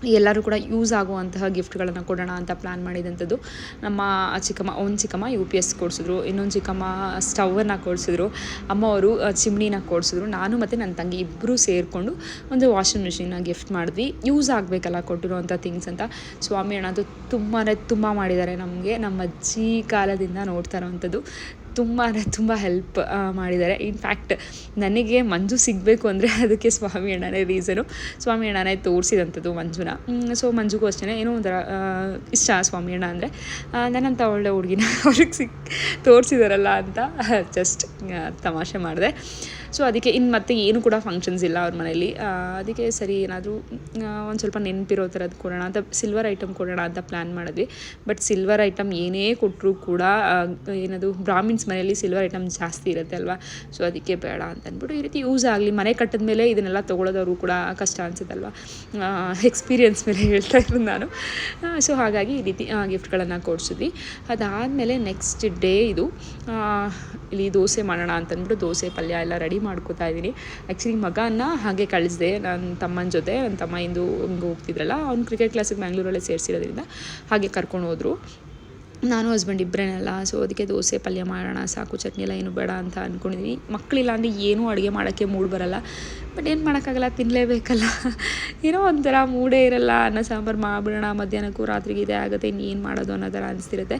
ಎಲ್ಲರೂ ಕೂಡ ಯೂಸ್ ಆಗುವಂತಹ ಗಿಫ್ಟ್ಗಳನ್ನು ಕೊಡೋಣ ಅಂತ ಪ್ಲ್ಯಾನ್ ಮಾಡಿದಂಥದ್ದು. ನಮ್ಮ ಚಿಕ್ಕಮ್ಮ ಒಂದು ಚಿಕ್ಕಮ್ಮ ಯು ಪಿ ಎಸ್ ಕೊಡಿಸಿದ್ರು. ಇನ್ನೊಂದು ಚಿಕ್ಕಮ್ಮ ಸ್ಟವನ್ನು ಕೊಡಿಸಿದ್ರು. ಅಮ್ಮ ಅವರು ಚಿಮ್ನಿನ ಕೊಡಿಸಿದ್ರು. ನಾನು ಮತ್ತು ನನ್ನ ತಂಗಿ ಇಬ್ಬರು ಸೇರಿಕೊಂಡು ಒಂದು ವಾಷಿಂಗ್ ಮಿಷಿನ್ನ ಗಿಫ್ಟ್ ಮಾಡಿದ್ವಿ. ಯೂಸ್ ಆಗಬೇಕಲ್ಲ ಕೊಟ್ಟಿರುವಂಥ ಥಿಂಗ್ಸ್ ಅಂತ. ಸ್ವಾಮಿ ಅಣ್ಣ ಅದು ತುಂಬಾ ತುಂಬ ಮಾಡಿದ್ದಾರೆ ನಮಗೆ. ನಮ್ಮ ಅಜ್ಜಿ ಕಾಲದಿಂದ ನೋಡ್ತಾ ಇರೋವಂಥದ್ದು. ತುಂಬ ಅಂದರೆ ತುಂಬ ಹೆಲ್ಪ್ ಮಾಡಿದ್ದಾರೆ. ಇನ್ಫ್ಯಾಕ್ಟ್ ನನಗೆ ಮಂಜು ಸಿಗಬೇಕು ಅಂದರೆ ಅದಕ್ಕೆ ಸ್ವಾಮಿ ಅಣ್ಣನೇ ರೀಸನು ಸ್ವಾಮಿ ಅಣ್ಣನೇ ತೋರಿಸಿದಂಥದ್ದು ಮಂಜುನ. ಸೊ ಮಂಜುಗೂ ಅಷ್ಟೇ ಏನೋ ಒಂಥರ ಇಷ್ಟ ಸ್ವಾಮಿ ಅಣ್ಣ ಅಂದರೆ. ನನ್ನಂಥ ಒಳ್ಳೆ ಹುಡುಗಿನ (laughs) ಅವ್ರಿಗೆ ಸಿಕ್ ತೋರಿಸಿದಾರಲ್ಲ ಅಂತ (laughs) ಜಸ್ಟ್ ತಮಾಷೆ ಮಾಡಿದೆ. ಸೊ ಅದಕ್ಕೆ ಇನ್ನು ಮತ್ತೆ ಏನು ಕೂಡ ಫಂಕ್ಷನ್ಸ್ ಇಲ್ಲ ಅವ್ರ ಮನೇಲಿ. ಅದಕ್ಕೆ ಸರಿ ಏನಾದರೂ ಒಂದು ಸ್ವಲ್ಪ ನೆನಪಿರೋ ಥರದ್ದು ಕೊಡೋಣ ಅಂತ ಸಿಲ್ವರ್ ಐಟಮ್ ಕೊಡೋಣ ಅಂತ ಪ್ಲ್ಯಾನ್ ಮಾಡಿದ್ವಿ. ಬಟ್ ಸಿಲ್ವರ್ ಐಟಮ್ ಏನೇ ಕೊಟ್ಟರೂ ಕೂಡ ಏನದು, ಬ್ರಾಹ್ಮಿನ್ಸ್ ಮನೆಯಲ್ಲಿ ಸಿಲ್ವರ್ ಐಟಮ್ ಜಾಸ್ತಿ ಇರುತ್ತೆ ಅಲ್ವಾ? ಸೊ ಅದಕ್ಕೆ ಬೇಡ ಅಂತ ಅಂದ್ಬಿಟ್ಟು ಈ ರೀತಿ ಯೂಸ್ ಆಗಲಿ. ಮನೆ ಕಟ್ಟಿದ ಮೇಲೆ ಇದನ್ನೆಲ್ಲ ತೊಗೊಳೋದವರು ಕೂಡ ಕಷ್ಟ ಅನಿಸುತ್ತಲ್ವಾ? ಎಕ್ಸ್ಪೀರಿಯನ್ಸ್ ಮೇಲೆ ಹೇಳ್ತಾ ಇದ್ದೀನಿ ನಾನು. ಸೊ ಹಾಗಾಗಿ ಈ ರೀತಿ ಗಿಫ್ಟ್ಗಳನ್ನು ಕೊಡಿಸಿದ್ವಿ. ಅದಾದಮೇಲೆ ನೆಕ್ಸ್ಟ್ ಡೇ ಇದು ಇಲ್ಲಿ ದೋಸೆ ಮಾಡೋಣ ಅಂತಂದ್ಬಿಟ್ಟು ದೋಸೆ ಪಲ್ಯ ಎಲ್ಲ ರೆಡಿ ಮಾಡ್ಕೋತಾ ಇದ್ದೀನಿ. ಆ್ಯಕ್ಚುಲಿ ಮಗನ ಹಾಗೆ ಕಳಿಸಿದೆ. ನನ್ನ ತಮ್ಮನ ಜೊತೆ. ನನ್ನ ತಮ್ಮ ಇಂದು ಹಿಂಗೆ ಹೋಗ್ತಿದ್ರಲ್ಲ, ಅವ್ನು ಕ್ರಿಕೆಟ್ ಕ್ಲಾಸಿಗೆ ಬ್ಯಾಂಗ್ಳೂರಲ್ಲೇ ಸೇರಿಸಿರೋದ್ರಿಂದ ಹಾಗೆ ಕರ್ಕೊಂಡು ಹೋದರು. ನಾನು ಹಸ್ಬೆಂಡ್ ಇಬ್ಬರೇನಲ್ಲ ಸೊ ಅದಕ್ಕೆ ದೋಸೆ ಪಲ್ಯ ಮಾಡೋಣ, ಸಾಕು ಚಟ್ನಿ ಎಲ್ಲ ಏನು ಬೇಡ ಅಂತ ಅಂದ್ಕೊಂಡಿದ್ದೀನಿ ಮಕ್ಕಳಿಲ್ಲ ಅಂದರೆ ಏನೂ ಅಡುಗೆ ಮಾಡೋಕ್ಕೆ ಮೂಡ್ ಬರಲ್ಲ. ಬಟ್ ಏನು ಮಾಡೋಕ್ಕಾಗಲ್ಲ ತಿನ್ನಲೇಬೇಕಲ್ಲ (laughs) ಏನೋ ಒಂಥರ ಮೂಡೇ ಇರಲ್ಲ. ಅನ್ನ, ಸಾಂಬಾರು ಮಾಡಿಬಿಡೋಣ, ಮಧ್ಯಾಹ್ನಕ್ಕೂ ರಾತ್ರಿಗೆ ಇದೇ ಆಗುತ್ತೆ ಇನ್ನೇನು ಮಾಡೋದು ಅನ್ನೋ ಥರ ಅನಿಸ್ತಿರುತ್ತೆ.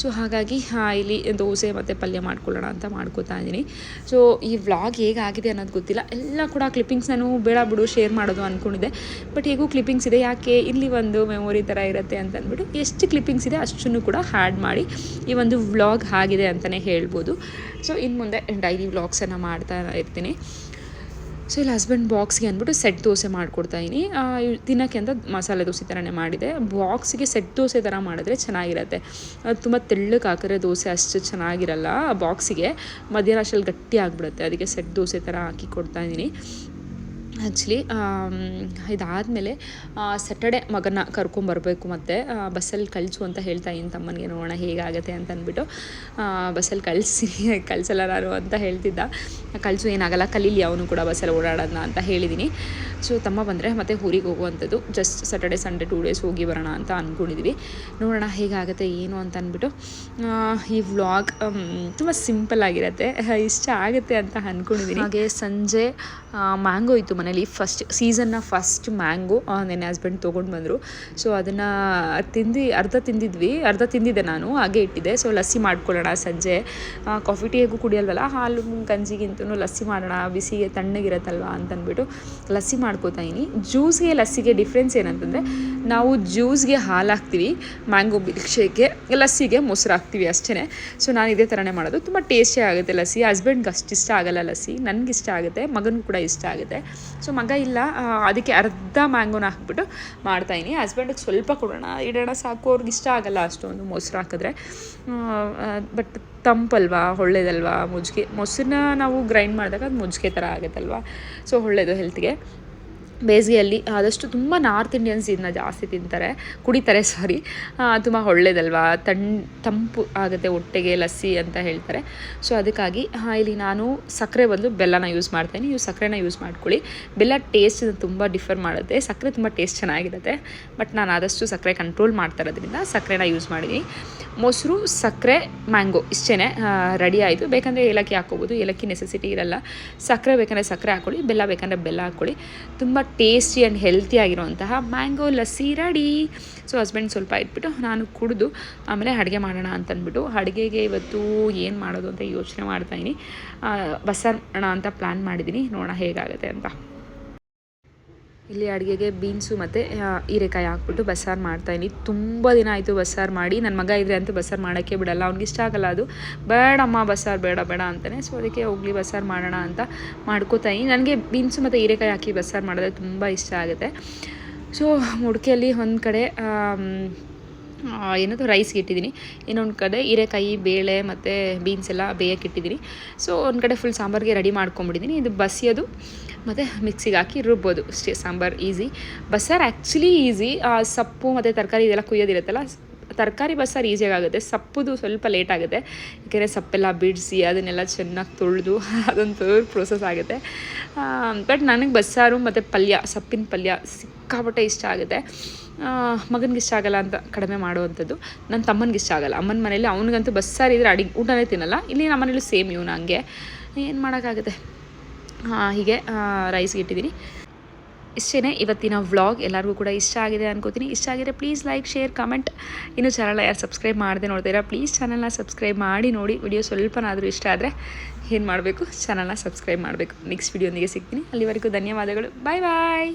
ಸೊ ಹಾಗಾಗಿ ಇಲ್ಲಿ ದೋಸೆ ಮತ್ತು ಪಲ್ಯ ಮಾಡ್ಕೊಳ್ಳೋಣ ಅಂತ ಮಾಡ್ಕೋತಾ ಇದ್ದೀನಿ. ಸೊ, ಈ ವ್ಲಾಗ್ ಹೇಗಾಗಿದೆ ಅನ್ನೋದು ಗೊತ್ತಿಲ್ಲ. ಎಲ್ಲ ಕೂಡ ಕ್ಲಿಪ್ಪಿಂಗ್ಸ್ ನಾನು ಬೇಡ ಬಿಡು, ಶೇರ್ ಮಾಡೋದು ಅಂದ್ಕೊಂಡಿದ್ದೆ ಬಟ್ ಹೇಗೂ ಕ್ಲಿಪ್ಪಿಂಗ್ಸ್ ಇದೆ, ಯಾಕೆ ಇಲ್ಲಿ ಒಂದು ಮೆಮೊರಿ ಥರ ಇರುತ್ತೆ ಅಂತ ಅಂದ್ಬಿಟ್ಟು ಎಷ್ಟು ಕ್ಲಿಪ್ಪಿಂಗ್ಸ್ ಇದೆ ಅಷ್ಟನ್ನು ಕೂಡ ಹ್ಯಾಡ್ ಮಾಡಿ ಈ ಒಂದು ವ್ಲಾಗ್ ಆಗಿದೆ ಅಂತಲೇ ಹೇಳ್ಬೋದು. ಸೊ ಇನ್ನು ಮುಂದೆ, ಡೈಲಿ ವ್ಲಾಗ್ಸನ್ನು ಮಾಡ್ತಾ ಇರ್ತೀನಿ. ಸೊ ಇಲ್ಲಿ ಹಸ್ಬೆಂಡ್ ಬಾಕ್ಸ್ಗೆ ಅಂದ್ಬಿಟ್ಟು ಸೆಟ್ ದೋಸೆ ಮಾಡಿಕೊಡ್ತಾ ಇದೀನಿ ತಿನ್ನೋಕ್ಕೆ ಅಂತ ಮಸಾಲೆ ದೋಸೆ ಥರನೇ ಮಾಡಿದೆ. ಬಾಕ್ಸ್ಗೆ ಸೆಟ್ ದೋಸೆ ಥರ ಮಾಡಿದ್ರೆ ಚೆನ್ನಾಗಿರುತ್ತೆ. ತುಂಬ ತೆಳ್ಳಗೆ ಹಾಕಿದ್ರೆ ದೋಸೆ ಅಷ್ಟು ಚೆನ್ನಾಗಿರಲ್ಲ ಬಾಕ್ಸಿಗೆ ಮಧ್ಯಾಹ್ನ ಅಷ್ಟಲ್ಲಿ ಗಟ್ಟಿ ಆಗಿಬಿಡುತ್ತೆ. ಅದಕ್ಕೆ ಸೆಟ್ ದೋಸೆ ಥರ ಹಾಕಿ ಕೊಡ್ತಾ ಇದ್ದೀನಿ. ಆ್ಯಕ್ಚುಲಿ ಇದಾದಮೇಲೆ ಸ್ಯಾಟರ್ಡೆ ಮಗನ ಕರ್ಕೊಂಬರ್ಬೇಕು ಮತ್ತು ಬಸ್ಸಲ್ಲಿ ಕಳಿಸು ಅಂತ ಹೇಳ್ತಾ ಇನ್ನು ತಮ್ಮನಿಗೆ, ನೋಡೋಣ ಹೇಗಾಗುತ್ತೆ ಅಂತ ಅಂದ್ಬಿಟ್ಟು ಬಸ್ಸಲ್ಲಿ ಕಳಿಸಿ, ಕಳಿಸಲ್ಲ ನಾನು ಅಂತ ಹೇಳ್ತಿದ್ದ. ಕಳಿಸು, ಏನಾಗಲ್ಲ, ಕಲೀಲಿ ಅವನು ಕೂಡ ಬಸ್ಸಲ್ಲಿ ಓಡಾಡೋಣ ಅಂತ ಹೇಳಿದ್ದೀನಿ. ಸೊ ತಮ್ಮ ಬಂದರೆ ಮತ್ತೆ ಊರಿಗೆ ಹೋಗುವಂಥದ್ದು just Saturday Sunday two days ಹೋಗಿ ಬರೋಣ ಅಂತ ಅಂದ್ಕೊಂಡಿದ್ವಿ ನೋಡೋಣ ಹೇಗಾಗುತ್ತೆ, ಏನು ಅಂತ ಅಂದ್ಬಿಟ್ಟು. ಈ ವ್ಲಾಗ್ ತುಂಬ ಸಿಂಪಲ್ ಆಗಿರುತ್ತೆ. ಇಷ್ಟ ಆಗುತ್ತೆ ಅಂತ ಅಂದ್ಕೊಂಡಿದ್ದೀನಿ ಹಾಗೆ ಸಂಜೆ ಮ್ಯಾಂಗೋ ಇತ್ತು ಮನೇಲಿ ಫಸ್ಟ್ ಸೀಸನ್ನ ಫಸ್ಟ್ ಮ್ಯಾಂಗೋ ನನ್ನ ಹಸ್ಬೆಂಡ್ ತೊಗೊಂಡು ಬಂದರು. ಸೊ ಅದನ್ನು ತಿಂದು, ಅರ್ಧ ತಿಂದಿದ್ವಿ, ಅರ್ಧ ತಿಂದಿದ್ದೆ ನಾನು, ಹಾಗೆ ಇಟ್ಟಿದ್ದೆ. ಸೊ ಲಸ್ಸಿ ಮಾಡ್ಕೊಳ್ಳೋಣ ಸಂಜೆ. ಕಾಫಿ ಟೀ ಹೇಗೂ ಕುಡಿಯಲ್ವಲ್ಲ, ಹಾಲು ಗಂಜಿಗಿಂತೂ ಲಸ್ಸಿ ಮಾಡೋಣ, ಬಿಸಿಗೆ ತಣ್ಣಗಿರತ್ತಲ್ವ ಅಂತಂದ್ಬಿಟ್ಟು ಲಸ್ಸಿ ಮಾಡ್ಕೋತಾ ಇದೀನಿ ಜ್ಯೂಸ್ಗೆ ಲಸ್ಸಿಗೆ ಡಿಫ್ರೆನ್ಸ್ ಏನಂತಂದರೆ, ನಾವು ಜ್ಯೂಸ್ಗೆ ಹಾಲು ಹಾಕ್ತೀವಿ ಮ್ಯಾಂಗೋ ಮಿಲ್ಕ್ ಶೇಕ್ಗೆ ಲಸ್ಸಿಗೆ ಮೊಸರು ಹಾಕ್ತೀವಿ ಅಷ್ಟೇ ಸೊ ನಾನು ಇದೇ ಥರನೇ ಮಾಡೋದು. ತುಂಬ ಟೇಸ್ಟಿ ಆಗುತ್ತೆ ಲಸ್ಸಿ. ಹಸ್ಬೆಂಡ್ಗೆ ಅಷ್ಟು ಇಷ್ಟ ಆಗಲ್ಲ ಲಸ್ಸಿ. ನನಗಿಷ್ಟ ಆಗುತ್ತೆ, ಮಗನಿಗೂ ಕೂಡ ಇಷ್ಟ ಆಗುತ್ತೆ. ಸೊ ಮಗ ಇಲ್ಲ. ಅದಕ್ಕೆ ಅರ್ಧ ಮ್ಯಾಂಗೋನ ಹಾಕ್ಬಿಟ್ಟು ಮಾಡ್ತಾಯಿನಿ ಹಸ್ಬೆಂಡಿಗೆ ಸ್ವಲ್ಪ ಕೊಡೋಣ. ಇಡೋಣ ಸಾಕು. ಅವ್ರಿಗೆ ಇಷ್ಟ ಆಗಲ್ಲ ಅಷ್ಟೊಂದು ಮೊಸರು ಹಾಕಿದ್ರೆ. ಬಟ್ ತಂಪಲ್ವಾ? ಒಳ್ಳೇದಲ್ವಾ? ಮುಜ್ಜಿಗೆ ಮೊಸರನ್ನ ನಾವು ಗ್ರೈಂಡ್ ಮಾಡಿದಾಗ ಅದು ಮುಜ್ಜಿಗೆ ಥರ ಆಗುತ್ತಲ್ವ? ಸೊ ಒಳ್ಳೇದು ಹೆಲ್ತ್ಗೆ ಬೇಸಿಗೆಯಲ್ಲಿ ಆದಷ್ಟು ತುಂಬ ನಾರ್ತ್ ಇಂಡಿಯನ್ಸ್ ಇದನ್ನ ಜಾಸ್ತಿ ತಿಂತಾರೆ, ಕುಡಿತಾರೆ ಸಾರಿ ತುಂಬ ಒಳ್ಳೇದಲ್ವಾ? ತಣ್, ತಂಪು ಆಗುತ್ತೆ ಹೊಟ್ಟೆಗೆ, ಲಸ್ಸಿ ಅಂತ ಹೇಳ್ತಾರೆ. ಸೊ ಅದಕ್ಕಾಗಿ ಇಲ್ಲಿ ನಾನು ಸಕ್ಕರೆ ಬದಲು ಬೆಲ್ಲನ ಯೂಸ್ ಮಾಡ್ತೀನಿ. ನೀವು ಸಕ್ಕರೆನ ಯೂಸ್ ಮಾಡ್ಕೊಳ್ಳಿ. ಬೆಲ್ಲ ಟೇಸ್ಟ್ ತುಂಬ ಡಿಫರ್ ಮಾಡುತ್ತೆ. ಸಕ್ಕರೆ ತುಂಬ ಟೇಸ್ಟ್ ಚೆನ್ನಾಗಿರುತ್ತೆ. ಬಟ್ ನಾನು ಆದಷ್ಟು ಸಕ್ಕರೆ ಕಂಟ್ರೋಲ್ ಮಾಡ್ತಾ ಇರೋದ್ರಿಂದ ಸಕ್ಕರೆನ ಯೂಸ್ ಮಾಡಿದ್ದೀನಿ ಮೊಸರು, ಸಕ್ಕರೆ ಮ್ಯಾಂಗೋ ಇಷ್ಟೇ ರೆಡಿ ಆಯಿತು. ಬೇಕಂದರೆ ಏಲಕ್ಕಿ ಹಾಕ್ಕೋಬೋದು. ಏಲಕ್ಕಿ ನೆಸೆಸಿಟಿ ಇರಲ್ಲ. ಸಕ್ಕರೆ ಬೇಕಂದರೆ ಸಕ್ಕರೆ ಹಾಕ್ಕೊಳ್ಳಿ. ಬೆಲ್ಲ ಬೇಕಂದರೆ ಬೆಲ್ಲ ಹಾಕ್ಕೊಳ್ಳಿ. ತುಂಬ ಟೇಸ್ಟಿ ಆ್ಯಂಡ್ ಹೆಲ್ತಿ ಆಗಿರುವಂತಹ mango lassi ready so husband ಸ್ವಲ್ಪ ಇಟ್ಬಿಟ್ಟು ನಾನು ಕುಡಿದು ಆಮೇಲೆ ಅಡುಗೆ ಮಾಡೋಣ ಅಂತ ಅಂದ್ಬಿಟ್ಟು ಅಡುಗೆಗೆ ಇವತ್ತು ಏನು ಮಾಡೋದು ಅಂತ ಯೋಚನೆ ಮಾಡ್ತಾಯಿದ್ದೀನಿ ಬಸ್ಸಾರು ಮಾಡೋಣ ಅಂತ ಪ್ಲ್ಯಾನ್ ಮಾಡಿದ್ದೀನಿ ನೋಡೋಣ ಹೇಗಾಗುತ್ತೆ ಅಂತ. ಇಲ್ಲಿ ಅಡುಗೆಗೆ ಬೀನ್ಸು ಮತ್ತು ಹೀರೆಕಾಯಿ ಹಾಕ್ಬಿಟ್ಟು ಬಸ್ಸಾರು ಮಾಡ್ತಾಯಿನಿ ತುಂಬ ದಿನ ಆಯಿತು ಬಸ್ಸಾರು ಮಾಡಿ. ನನ್ನ ಮಗ ಇದ್ರೆ ಅಂತೂ ಬಸ್ಸಾರು ಮಾಡೋಕ್ಕೆ ಬಿಡಲ್ಲ. ಅವ್ನಿಗೆ ಇಷ್ಟ ಆಗಲ್ಲ ಅದು. ಬೇಡಮ್ಮ, ಬಸ್ಸಾರು ಬೇಡ ಬೇಡ ಅಂತಲೇ ಸೊ ಅದಕ್ಕೆ ಹೋಗಲಿ, ಬಸ್ಸಾರು ಮಾಡೋಣ ಅಂತ ಮಾಡ್ಕೋತಾಯಿ ನನಗೆ ಬೀನ್ಸು ಮತ್ತು ಹೀರೆಕಾಯಿ ಹಾಕಿ ಬಸ್ಸಾರು ಮಾಡಿದ್ರೆ ತುಂಬ ಇಷ್ಟ ಆಗುತ್ತೆ. ಸೊ ಮುಡ್ಕೆಯಲ್ಲಿ ಒಂದು ಕಡೆ ಏನದು ರೈಸ್ಗೆ ಇಟ್ಟಿದ್ದೀನಿ ಇನ್ನೊಂದು ಕಡೆ ಹೀರೆಕಾಯಿ, ಬೇಳೆ ಮತ್ತು ಬೀನ್ಸ್ ಎಲ್ಲ ಬೇಯಕ್ಕೆ ಇಟ್ಟಿದ್ದೀನಿ ಸೊ ಒಂದು ಕಡೆ ಫುಲ್ ಸಾಂಬಾರಿಗೆ ರೆಡಿ ಮಾಡ್ಕೊಂಬಿಟ್ಟಿದ್ದೀನಿ ಇದು ಬಸಿಯೋದು. ಮತ್ತು ಮಿಕ್ಸಿಗೆ ಹಾಕಿ ರುಬ್ಬೋದು. ಅಷ್ಟೇ, ಸಾಂಬಾರು ಈಸಿ ಬಸ್ಸಾರು ಆ್ಯಕ್ಚುಲಿ ಈಸಿ ಸೊಪ್ಪು ಮತ್ತು ತರಕಾರಿ ಇದೆಲ್ಲ ಕುಯ್ಯೋದಿರುತ್ತಲ್ಲ, ತರಕಾರಿ ಬಸ್ಸಾರು ಈಸಿಯಾಗಿ ಆಗುತ್ತೆ ಸಪ್ಪುದು ಸ್ವಲ್ಪ ಲೇಟ್ ಆಗುತ್ತೆ. ಯಾಕೆಂದರೆ ಸಪ್ಪೆಲ್ಲ ಬಿಡಿಸಿ ಅದನ್ನೆಲ್ಲ ಚೆನ್ನಾಗಿ ತೊಳೆದು (laughs) ಅದೊಂದು ಪ್ರೋಸೆಸ್ ಆಗುತ್ತೆ. ಬಟ್ ನನಗೆ ಬಸ್ಸಾರು ಮತ್ತು ಪಲ್ಯ, ಸಪ್ಪಿನ ಪಲ್ಯ ಸಿಕ್ಕಾಪಟ್ಟೆ ಇಷ್ಟ ಆಗುತ್ತೆ. ಮಗನಿಗೆ ಇಷ್ಟ ಆಗಲ್ಲ ಅಂತ ಕಡಿಮೆ ಮಾಡುವಂಥದ್ದು. ನನ್ನ ತಮ್ಮನಿಗೆ ಇಷ್ಟ ಆಗಲ್ಲ. ಅಮ್ಮನ ಮನೇಲಿ ಅವನಿಗಂತೂ ಬಸ್ಸಾರು ಇದ್ರೆ ಅಡಿಗೆ ಊಟನೇ ತಿನ್ನಲ್ಲ. ಇಲ್ಲಿ ನಮ್ಮ ಮನೇಲಿ ಸೇಮ್ ಇವನು ಹಂಗೆ. ಏನು ಮಾಡೋಕ್ಕಾಗುತ್ತೆ? ಹೀಗೆ ರೈಸ್ಗೆ ಇಟ್ಟಿದ್ದೀನಿ ಇಷ್ಟೇ ಇವತ್ತಿನ ವ್ಲಾಗ್ ಎಲ್ಲರಿಗೂ ಕೂಡ ಇಷ್ಟ ಆಗಿದೆ ಅನ್ಕೋತೀನಿ. ಇಷ್ಟ ಆಗಿದೆ ಪ್ಲೀಸ್ ಲೈಕ್ ಶೇರ್ ಕಮೆಂಟ್ ಇನ್ನು ಚಾನಲ್ ಯಾರು ಸಬ್ಸ್ಕ್ರೈಬ್ ಮಾಡದೆ ನೋಡ್ತೀರಾ ಪ್ಲೀಸ್ ಚಾನಲ್ನ ಸಬ್ಸ್ಕ್ರೈಬ್ ಮಾಡಿ ನೋಡಿ. ವಿಡಿಯೋ ಸ್ವಲ್ಪನಾದರೂ ಇಷ್ಟ ಆದರೆ ಏನು ಮಾಡಬೇಕು? ಚಾನಲ್ನ ಸಬ್ಸ್ಕ್ರೈಬ್ ಮಾಡಬೇಕು. ನೆಕ್ಸ್ಟ್ ವಿಡಿಯೋನಿಗೆ ಸಿಗ್ತೀನಿ. ಅಲ್ಲಿವರೆಗೂ ಧನ್ಯವಾದಗಳು. ಬಾಯ್ ಬಾಯ್